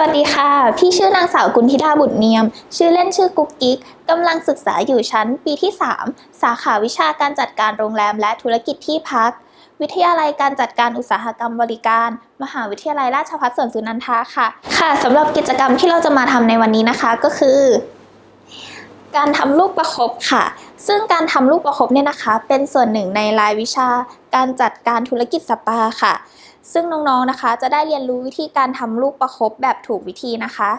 สวัสดีค่ะ พี่ชื่อนางสาวกุลธิดาบุตรเนียม ชื่อเล่นชื่อกุ๊กกิ๊กกำลังศึกษาอยู่ชั้นปีที่ 3 สาขาวิชาการจัดการโรงแรมและธุรกิจที่พัก วิทยาลัยการจัดการอุตสาหกรรมบริการ มหาวิทยาลัยราชภัฏสวนสุนันทาค่ะ ค่ะสำหรับกิจกรรมที่เราจะมาทำในวันนี้นะคะก็คือ การทำลูกประคบค่ะ ซึ่งการทำลูกประคบเนี่ยนะคะ เป็นส่วนหนึ่งในรายวิชาการจัดการธุรกิจสปาค่ะ ซึ่งน้องๆนะคะ จะได้เรียนรู้วิธีการทำลูกประคบแบบถูกวิธีนะคะ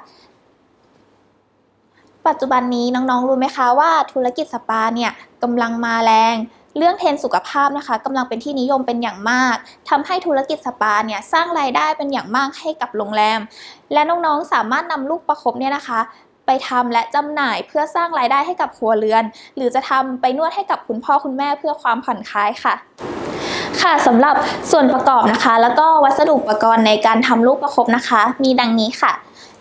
ปัจจุบันนี้น้องๆรู้ไหมคะว่าธุรกิจสปาเนี่ยกำลังมาแรงเรื่องเทรนสุขภาพนะคะกำลังเป็นที่นิยมเป็นอย่างมากทำให้ธุรกิจสปาเนี่ยสร้างรายได้เป็นอย่างมากให้กับโรงแรม และน้องๆสามารถนำลูกประคบเนี่ยนะคะ ไปทำและจำหน่ายเพื่อสร้างรายได้ให้กับครัวเรือน หรือจะทำไปนวดให้กับคุณพ่อคุณแม่เพื่อความผ่อนคลายค่ะ ค่ะสำหรับส่วนประกอบนะคะ แล้วก็วัสดุอุปกรณ์ในการทำลูกประคบนะคะ มีดังนี้ค่ะ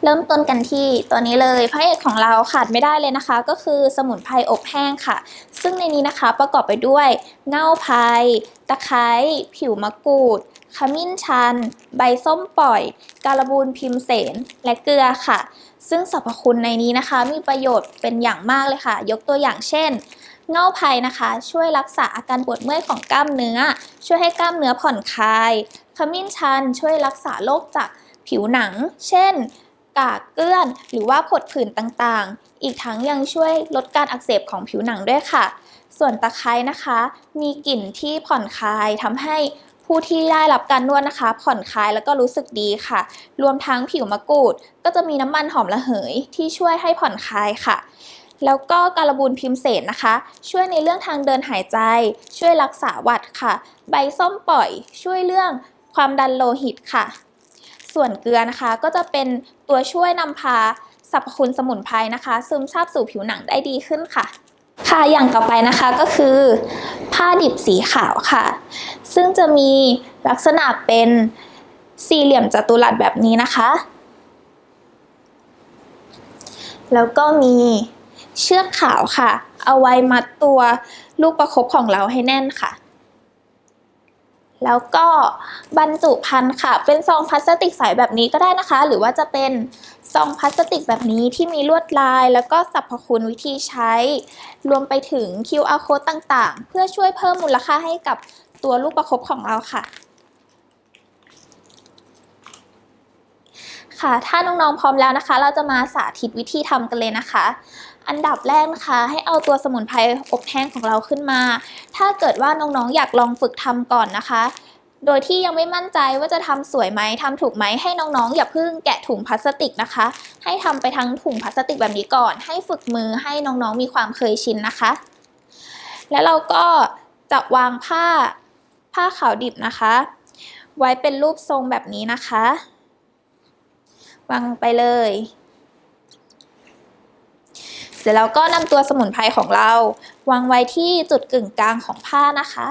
เริ่มต้นกันที่ตัวนี้เลยพระเอกของเราขาดไม่ได้เลยนะคะ ก็คือสมุนไพรอบแห้งค่ะ ซึ่งในนี้นะคะประกอบไปด้วยเง่าไพรตะไคร้ผิวมะกรูดขมิ้นชัน ใบส้มปล่อย การบูนพิมเสน และเกลือค่ะ ซึ่งสรรพคุณในนี้นะคะ มีประโยชน์เป็นอย่างมากเลยค่ะ ยกตัวอย่างเช่น เง่าไพรนะคะ ช่วยรักษาอาการปวดเมื่อยของกล้ามเนื้อ ช่วยให้กล้ามเนื้อผ่อนคลาย ขมิ้นชันช่วยรักษาโรคจากผิวหนัง เช่น กากเกลื่อน หรือว่าผดผื่นต่างๆ อีกทั้งยังช่วยลดการอักเสบของผิวหนังด้วยค่ะ ส่วนตะไคร้นะคะ มีกลิ่นที่ผ่อนคลายทำให้ผู้ที่ได้รับการนวดนะคะ ผ่อนคลายแล้วก็รู้สึกดีค่ะ รวมทั้งผิวมะกรูด ก็จะมีน้ำมันหอมระเหยที่ช่วยให้ผ่อนคลายค่ะ แล้วก็การบูนพิมเสนนะคะ ช่วยในเรื่องทางเดินหายใจ ช่วยรักษาหวัดค่ะ ใบส้มปล่อย ช่วยเรื่องความดันโลหิตค่ะ ส่วนเกลือนะคะก็จะเป็นตัวช่วยนำพาสรรพคุณสมุนไพรนะคะ ซึมซาบสู่ผิวหนังได้ดีขึ้นค่ะ ค่ะอย่างต่อไปนะคะก็คือ ผ้าดิบสีขาวค่ะ ซึ่งจะมีลักษณะเป็นสี่เหลี่ยมจัตุรัสแบบนี้นะคะ แล้วก็มี เชือกขาวค่ะ เอาไว้มัดตัวลูกประคบของเราให้แน่นค่ะ แล้วก็บรรจุภัณฑ์ค่ะ เป็นซองพลาสติกใสแบบนี้ก็ได้นะคะ หรือว่าจะเป็นซองพลาสติกแบบนี้ที่มีลวดลาย แล้วก็สรรพคุณวิธีใช้ รวมไปถึง QR code ต่างๆ เพื่อช่วยเพิ่มมูลค่าให้กับตัวลูกประคบของเราค่ะ ค่ะ ถ้าน้องๆพร้อมแล้วนะคะ เราจะมาสาธิตวิธีทำกันเลยนะคะ อันดับแรกนะคะ ให้เอาตัวสมุนไพรอบแห้งของเราขึ้นมา ถ้าเกิดว่าน้องๆอยากลองฝึกทำก่อนนะคะ โดยที่ยังไม่มั่นใจว่าจะทำสวยไหมทำถูกไหมให้น้องๆ อย่าเพิ่งแกะถุงพลาสติกนะคะ ให้ทำไปทั้งถุงพลาสติกแบบนี้ก่อน ให้ฝึกมือให้น้องๆมีความเคยชินนะคะ แล้วเราก็จะวางผ้าผ้าขาวดิบนะคะ ไว้เป็นรูปทรงแบบนี้นะคะ วางไปเลย เสร็จแล้วก็นำตัวสมุนไพรของเรา วางไว้ที่จุดกึ่งกลางของผ้านะคะ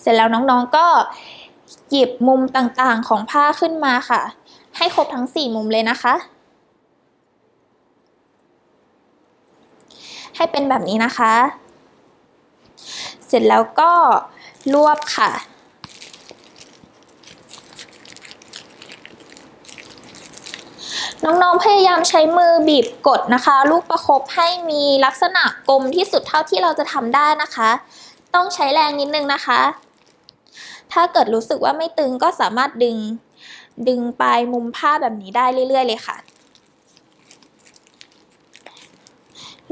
เสร็จแล้วน้องๆก็หยิบมุมต่างๆของผ้าขึ้นมาค่ะ ให้ครบทั้ง 4 มุมเลยนะคะ ให้เป็นแบบนี้นะคะ เสร็จแล้วก็รวบค่ะ น้องๆ พยายามใช้มือบีบกดนะคะ ลูกประคบให้มีลักษณะกลมที่สุดเท่าที่เราจะทำได้นะคะ ต้องใช้แรงนิดนึงนะคะ ถ้าเกิดรู้สึกว่าไม่ตึงก็สามารถดึง ดึงปลายมุมผ้าแบบนี้ได้เรื่อย ๆ เลยค่ะ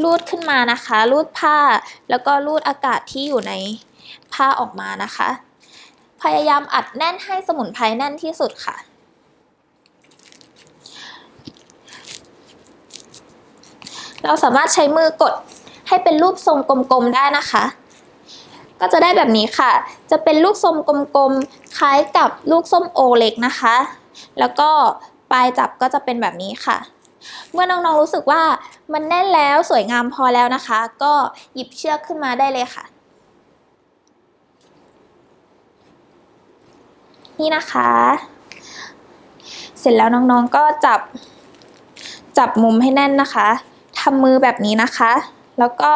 รูดขึ้นมานะคะ รูดผ้า แล้วก็รูดอากาศที่อยู่ในผ้าออกมานะคะ พยายามอัดแน่นให้สมุนไพรแน่นที่สุดค่ะ เราสามารถใช้มือกดให้เป็นรูปทรงกลมๆได้นะคะ ก็จะได้แบบนี้ค่ะ จะเป็นลูกทรงกลมๆคล้ายกับลูกส้มโอเล็กนะคะ แล้วก็ปลายจับก็จะเป็นแบบนี้ค่ะ เมื่อน้องๆรู้สึกว่ามันแน่นแล้วสวยงามพอแล้วนะคะ ก็หยิบเชือกขึ้นมาได้เลยค่ะ นี่นะคะ เสร็จแล้วน้องๆก็จับจับมุมให้แน่นนะคะำมือแบบนี้นะคะ แล้วก็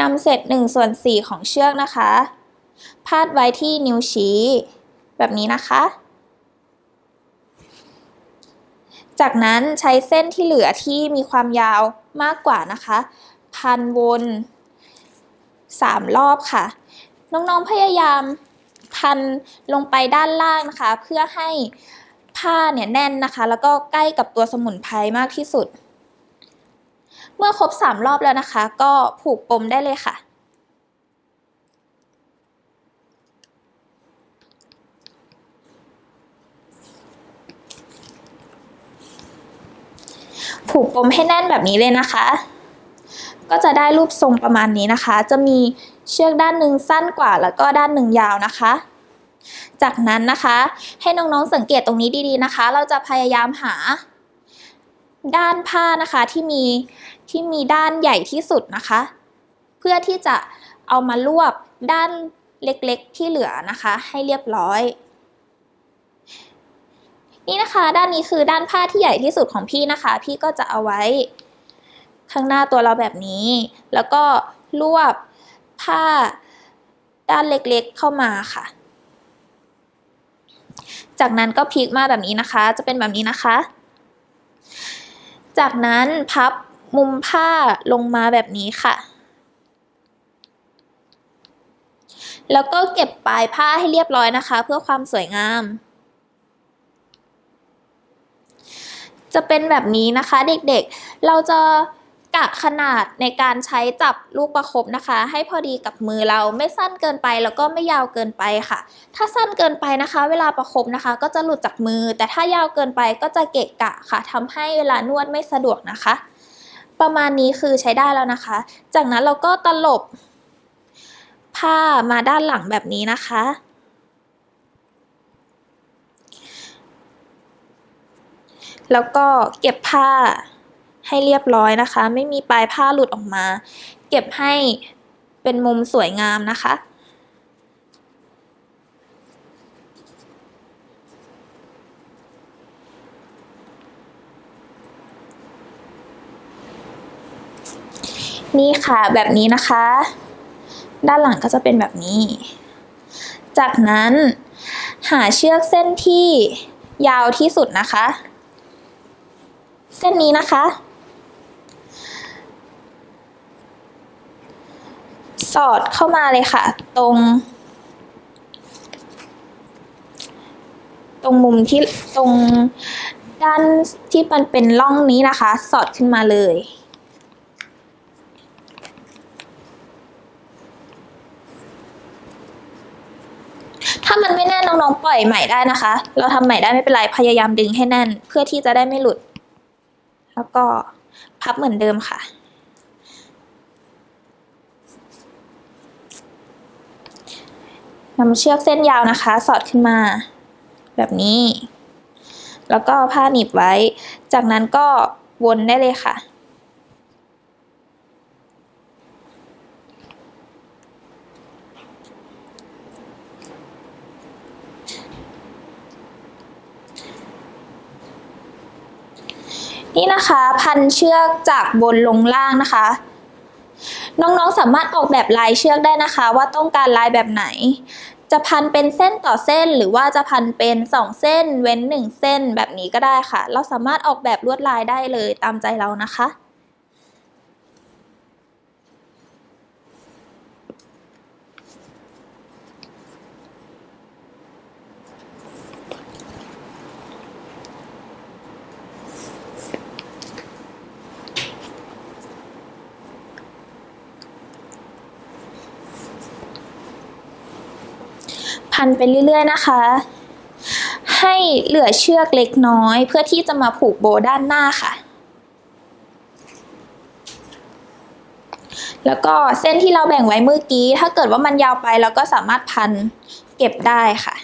นำเศษ1ส่วน4ของเชือกนะคะ พาดไว้ที่นิ้วชี้ แบบนี้นะคะ จากนั้นใช้เส้นที่เหลือที่มีความยาวมากกว่านะคะ พันวนสามรอบค่ะ น้องๆพยายามพันลงไปด้านล่างนะคะ เพื่อให้ผ้าเนี่ยแน่นนะคะ แล้วก็ใกล้กับตัวสมุนไพรมากที่สุด เมื่อครบสามรอบแล้วนะคะ ก็ผูกปมได้เลยค่ะผูกปมให้แน่นแบบนี้เลยนะคะ ก็จะได้รูปทรงประมาณนี้นะคะ จะมีเชือกด้านหนึ่งสั้นกว่าแล้วก็ด้านหนึ่งยาวนะคะ จากนั้นนะคะ ให้น้องๆสังเกตตรงนี้ดีๆนะคะ เราจะพยายามหา ด้านผ้านะคะที่มีที่มีด้านใหญ่ที่สุดนะคะ เพื่อที่จะเอามารวบด้านเล็กๆที่เหลือนะคะ ให้เรียบร้อย นี่นะคะด้านนี้คือด้านผ้าที่ใหญ่ที่สุดของพี่นะคะ พี่ก็จะเอาไว้ข้างหน้าตัวเราแบบนี้ แล้วก็รวบผ้าด้านเล็กๆเข้ามาค่ะ จากนั้นก็พลิกมาแบบนี้นะคะ จะเป็นแบบนี้นะคะ จากนั้นพับมุมผ้าลงมาแบบนี้ค่ะ แล้วก็เก็บปลายผ้าให้เรียบร้อยนะคะ เพื่อความสวยงาม จะเป็นแบบนี้นะคะเด็กๆ เราจะ กะขนาดในการใช้จับลูกประคบนะคะ ให้พอดีกับมือเราไม่สั้นเกินไปแล้วก็ไม่ยาวเกินไปค่ะ ถ้าสั้นเกินไปนะคะ เวลาประคบนะคะ ก็จะหลุดจากมือ แต่ถ้ายาวเกินไปก็จะเกะกะค่ะทำให้เวลานวดไม่สะดวกนะคะ ประมาณนี้คือใช้ได้แล้วนะคะ จากนั้นเราก็ตลบ ผ้ามาด้านหลังแบบนี้นะคะแล้วก็เก็บผ้า ให้เรียบร้อยนะคะ ไม่มีปลายผ้าหลุดออกมา เก็บให้เป็นมุมสวยงามนะคะ นี่ค่ะแบบนี้นะคะ ด้านหลังก็จะเป็นแบบนี้ จากนั้นหาเชือกเส้นที่ยาวที่สุดนะคะ เส้นนี้นะคะ สอดเข้ามาเลยค่ะ ตรง ตรงมุมที่ตรงด้านที่มันเป็นร่องนี้นะคะ สอดขึ้นมาเลยถ้ามันไม่แน่นน้องๆปล่อยใหม่ได้นะคะ เราทำใหม่ได้ไม่เป็นไร พยายามดึงให้แน่น เพื่อที่จะได้ไม่หลุด แล้วก็พับเหมือนเดิมค่ะ นำเชือกเส้นยาวนะคะ สอดขึ้นมา แบบนี้ แล้วก็ผ้าหนีบไว้ จากนั้นก็วนได้เลยค่ะ นี่นะคะ พันเชือกจากบนลงล่างนะคะ น้องๆสามารถออกแบบลายเชือกได้นะคะ ว่าต้องการลายแบบไหน จะพันเป็นเส้นต่อเส้น หรือว่าจะพันเป็นสองเส้น เว้นหนึ่งเส้นแบบนี้ก็ได้ค่ะ เราสามารถออกแบบลวดลายได้เลยตามใจเรานะคะ พันไปเรื่อยๆนะคะ ให้เหลือเชือกเล็กน้อย เพื่อที่จะมาผูกโบด้านหน้าค่ะ แล้วก็เส้นที่เราแบ่งไว้เมื่อกี้ ถ้าเกิดว่ามันยาวไปเราก็สามารถพันเก็บได้ค่ะ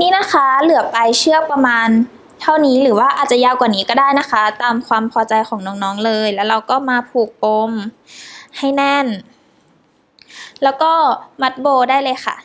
นี่นะคะเหลือปลายเชือกประมาณเท่านี้หรือว่าอาจจะยาวกว่านี้ก็ได้นะคะ ตามความพอใจของน้องๆเลย แล้วเราก็มาผูกปมให้แน่น แล้วก็มัดโบได้เลยค่ะ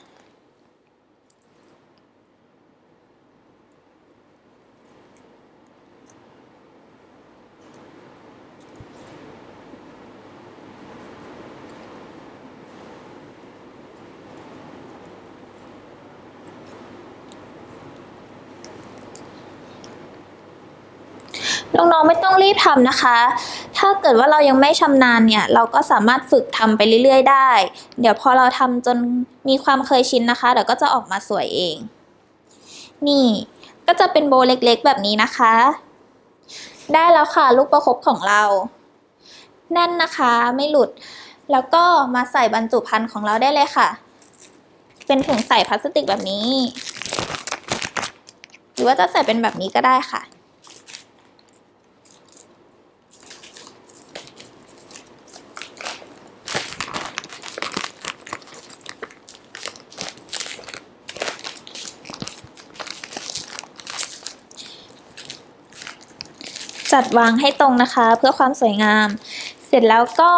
น้องๆไม่ต้องรีบทำนะคะ ถ้าเกิดว่าเรายังไม่ชำนาญเนี่ย เราก็สามารถฝึกทำไปเรื่อย ๆ ได้ เดี๋ยวพอเราทำจนมีความเคยชินนะคะ เดี๋ยวก็จะออกมาสวยเอง นี่ ก็จะเป็นโบเล็กๆ แบบนี้นะคะ ได้แล้วค่ะลูกประคบของเรา แน่นนะคะไม่หลุด แล้วก็มาใส่บรรจุภัณฑ์ของเราได้เลยค่ะ เป็นถุงใส่พลาสติกแบบนี้ หรือว่าจะใส่เป็นแบบนี้ก็ได้ค่ะ จัดวางให้ตรงนะคะ เพื่อความสวยงาม เสร็จแล้วก็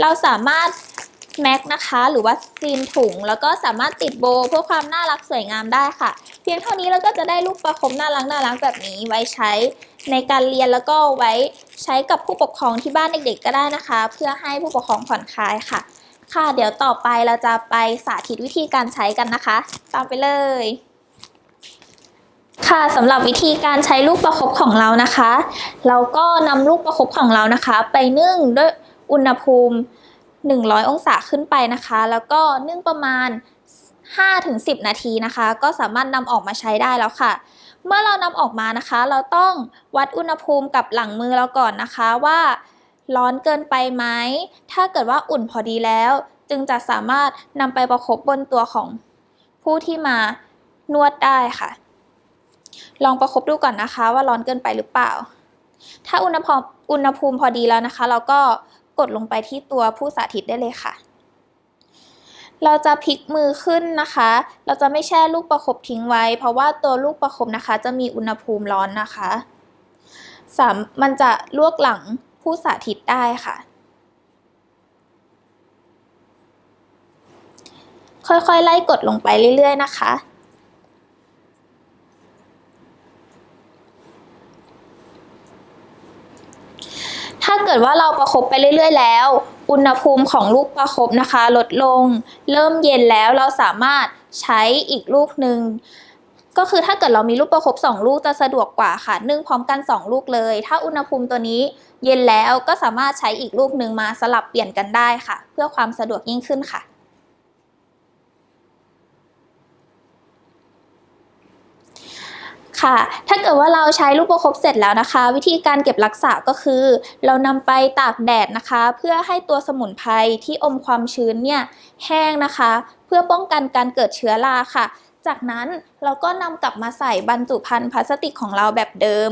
เราสามารถแม็กนะคะหรือว่าซีนถุง แล้วก็สามารถติดโบเพื่อความน่ารักสวยงามได้ค่ะ เพียงเท่านี้เราก็จะได้ลูกประคบน่ารักน่ารักแบบนี้ไว้ใช้ในการเรียนแล้วก็ไว้ใช้กับผู้ปกครองที่บ้านเด็กๆ ก็ได้นะคะ เพื่อให้ผู้ปกครองผ่อนคลายค่ะ ค่ะเดี๋ยวต่อไปเราจะไปสาธิตวิธีการใช้กันนะคะ ตามไปเลย ค่ะสำหรับวิธีการใช้ลูกประคบของเรานะคะ เราก็นำลูกประคบของเรานะคะ ไปนึ่งด้วยอุณหภูมิ 100 องศาขึ้นไปนะคะ แล้วก็นึ่งประมาณ 5-10 นาทีนะคะ ก็สามารถนำออกมาใช้ได้แล้วค่ะ เมื่อเรานำออกมานะคะ เราต้องวัดอุณหภูมิกับหลังมือเราก่อนนะคะว่าร้อนเกินไปไหม ถ้าเกิดว่าอุ่นพอดีแล้ว จึงจะสามารถนำไปประคบบนตัวของผู้ที่มานวดได้ค่ะ ลองประคบดูก่อนนะคะ ว่าร้อนเกินไปหรือเปล่า ถ้าอุณหภูมิอุณหภูมิพอดีแล้วนะคะ เราก็กดลงไปที่ตัวผู้สาธิตได้เลยค่ะ เราจะพลิกมือขึ้นนะคะ เราจะไม่แช่ลูกประคบทิ้งไว้ เพราะว่าตัวลูกประคบนะคะ จะมีอุณหภูมิร้อนนะคะสามมันจะลวกหลังผู้สาธิตได้ค่ะ ค่อยๆ ไล่กดลงไปเรื่อย ๆ นะคะ ถ้าเกิดว่าเราประคบไปเรื่อย ๆ แล้ว อุณหภูมิของลูกประคบนะคะ ลดลง เริ่มเย็นแล้วเราสามารถใช้อีกลูกหนึ่งก็คือถ้าเกิดเรามีลูกประคบ2 ลูกจะสะดวกกว่าค่ะนึ่งพร้อมกัน 2 ลูกเลย ถ้าอุณหภูมิตัวนี้เย็นแล้วก็สามารถใช้อีกลูกหนึ่งมาสลับเปลี่ยนกันได้ค่ะ เพื่อความสะดวกยิ่งขึ้นค่ะ ค่ะ ถ้าเกิดว่าเราใช้ลูกประคบเสร็จแล้วนะคะ วิธีการเก็บรักษาก็คือ เรานำไปตากแดดนะคะ เพื่อให้ตัวสมุนไพรที่อมความชื้นเนี่ยแห้งนะคะ เพื่อป้องกันการเกิดเชื้อราค่ะ จากนั้นเราก็นำกลับมาใส่บรรจุภัณฑ์พลาสติกของเราแบบเดิม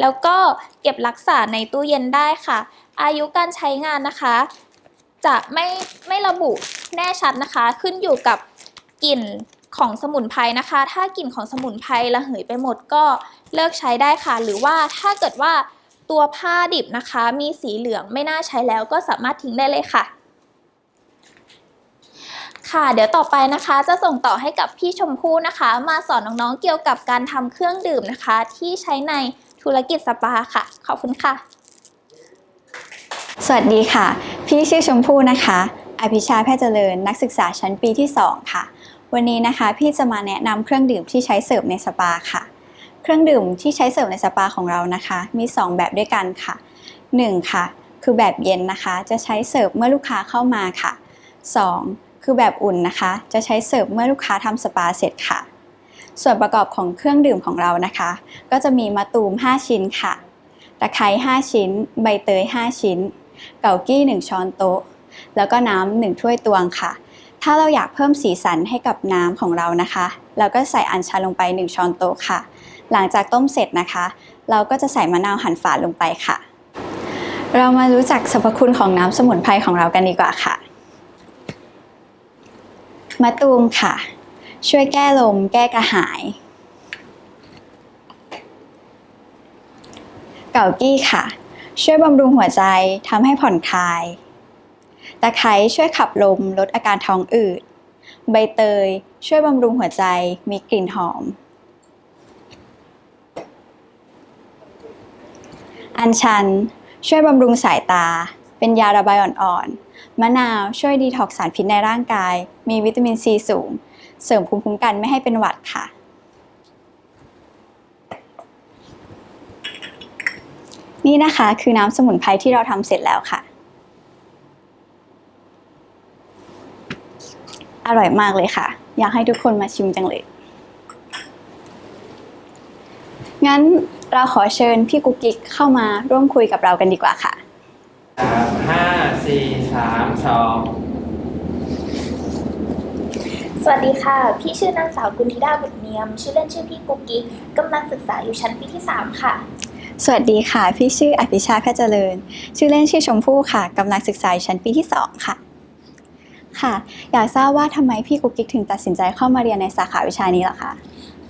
แล้วก็เก็บรักษาในตู้เย็นได้ค่ะ อายุการใช้งานนะคะ จะไม่ไม่ระบุแน่ชัดนะคะ ขึ้นอยู่กับกลิ่น ของสมุนไพรนะคะ ถ้ากลิ่นของสมุนไพรระเหยไปหมดก็เลิกใช้ได้ค่ะ หรือว่าถ้าเกิดว่าตัวผ้าดิบนะคะ มีสีเหลืองไม่น่าใช้แล้วก็สามารถทิ้งได้เลยค่ะ ค่ะ เดี๋ยวต่อไปนะคะ จะส่งต่อให้กับพี่ชมพู่นะคะ มาสอนน้องๆเกี่ยวกับการทำเครื่องดื่มนะคะ ที่ใช้ในธุรกิจสปาค่ะ ขอบคุณค่ะ สวัสดีค่ะ พี่ชื่อชมพู่นะคะ อภิชาแพทย์เจริญ นักศึกษาชั้นปีที่ 2 ค่ะ วันนี้นะคะพี่จะมาแนะนำเครื่องดื่มที่ใช้เสิร์ฟในสปาค่ะ เครื่องดื่มที่ใช้เสิร์ฟในสปาของเรานะคะ มี 2 แบบด้วยกันค่ะ 1. ค่ะ คือแบบเย็นนะคะ จะใช้เสิร์ฟเมื่อลูกค้าเข้ามาค่ะ 2. คือแบบอุ่นนะคะ จะใช้เสิร์ฟเมื่อลูกค้าทำสปาเสร็จค่ะ ส่วนประกอบของเครื่องดื่มของเรานะคะ ก็จะมีมะตูม 5 ชิ้นค่ะ ตะไคร้5 ชิ้น ใบเตย 5 ชิ้น เกากี้ 1 ช้อนโต๊ะ แล้วก็น้ำ1ถ้วยตวงค่ะ ถ้าเราอยากเพิ่มสีสันให้กับน้ำของเรานะคะ เราก็ใส่อัญชันลงไป 1 ช้อนโต๊ะค่ะ หลังจากต้มเสร็จนะคะ เราก็จะใส่มะนาวหั่นฝาดลงไปค่ะ เรามารู้จักสรรพคุณของน้ำสมุนไพรของเรากันดีกว่าค่ะ มะตูมค่ะ ช่วยแก้ลม แก้กระหาย เก่ากี้ค่ะ ช่วยบำรุงหัวใจทำให้ผ่อนคลาย ตะไคร้ช่วยขับลมลดอาการท้องอืด ใบเตยช่วยบำรุงหัวใจมีกลิ่นหอม อัญชันช่วยบำรุงสายตา เป็นยาระบายอ่อนๆ มะนาวช่วยดีท็อกซ์สารพิษในร่างกาย มีวิตามินซีสูง เสริมภูมิคุ้มกันไม่ให้เป็นหวัดค่ะ นี่นะคะคือน้ำสมุนไพรที่เราทำเสร็จแล้วค่ะ อร่อยมากเลยค่ะ อยากให้ทุกคนมาชิมจังเลย งั้นเราขอเชิญพี่กุ๊กกิ๊กเข้ามาร่วมคุยกับเรากันดีกว่าค่ะครับห้าสี่สามสองสวัสดีค่ะ พี่ชื่อนางสาวกุลธิดาบุตรเนียม ชื่อเล่นชื่อพี่กุ๊กกิ๊กกำลังศึกษาอยู่ชั้นปีที่ 3 ค่ะ สวัสดีค่ะ พี่ชื่ออภิชาติแพทย์เจริญ ชื่อเล่นชื่อชมพู่ค่ะกำลังศึกษาอยู่ชั้นปีที่2ค่ะ ค่ะ อยากทราบว่าทำไมพี่กุ๊กกิ๊กถึงตัดสินใจเข้ามาเรียนในสาขาวิชานี้ล่ะคะ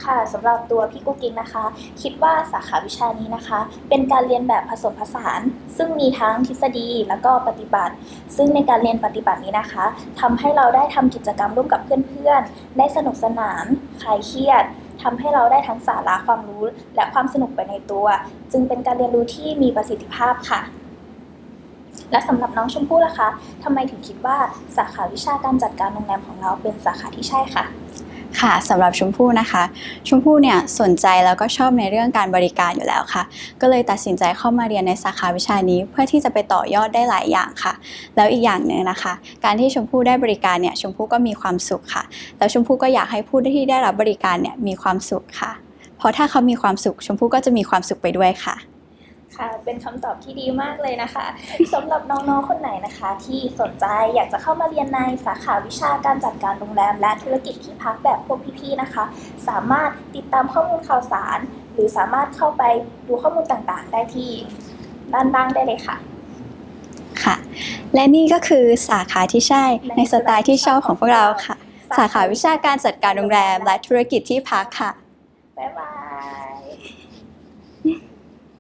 ค่ะสำหรับตัวพี่กุ๊กกิ๊กนะคะ คิดว่าสาขาวิชานี้นะคะ เป็นการเรียนแบบผสมผสาน ซึ่งมีทั้งทฤษฎีแล้วก็ปฏิบัติ ซึ่งในการเรียนปฏิบัตินี้นะคะทำให้เราได้ทำกิจกรรมร่วมกับเพื่อนๆ ได้สนุกสนานคลายเครียดทำให้เราได้ทั้งสาระความรู้ และความสนุกไปในตัว จึงเป็นการเรียนรู้ที่มีประสิทธิภาพค่ะ และสำหรับน้องชมพู่ล่ะคะทำไมถึงคิดว่าสาขาวิชาการจัดการโรงแรมของเราเป็นสาขาที่ใช่ค่ะค่ะสำหรับชมพู่นะคะ ชมพู่เนี่ยสนใจแล้วก็ชอบในเรื่องการบริการอยู่แล้วค่ะ ก็เลยตัดสินใจเข้ามาเรียนในสาขาวิชานี้ เพื่อที่จะไปต่อยอดได้หลายอย่างค่ะ แล้วอีกอย่างหนึ่งนะคะ การที่ชมพู่ได้บริการเนี่ยชมพู่ก็มีความสุขค่ะ แล้วชมพู่ก็อยากให้ผู้ที่ได้รับบริการเนี่ยมีความสุขค่ะ เพราะถ้าเขามีความสุข ชมพู่ก็จะมีความสุขไปด้วยค่ะ ค่ะ เป็นคำตอบที่ดีมากเลยนะคะสำหรับน้องๆ คนไหนนะคะ ที่สนใจอยากจะเข้ามาเรียนในสาขาวิชาการจัดการโรงแรม และธุรกิจที่พักแบบพวกพี่ๆนะคะ สามารถติดตามข้อมูลข่าวสาร หรือสามารถเข้าไปดูข้อมูลต่างๆ ได้ที่ด้านล่างได้เลยค่ะค่ะ และนี่ก็คือสาขาที่ใช่ในสไตล์ที่ชอบของพวกเราค่ะ สาขาวิชาการจัดการโรงแรม และธุรกิจที่พักค่ะบ๊ายบาย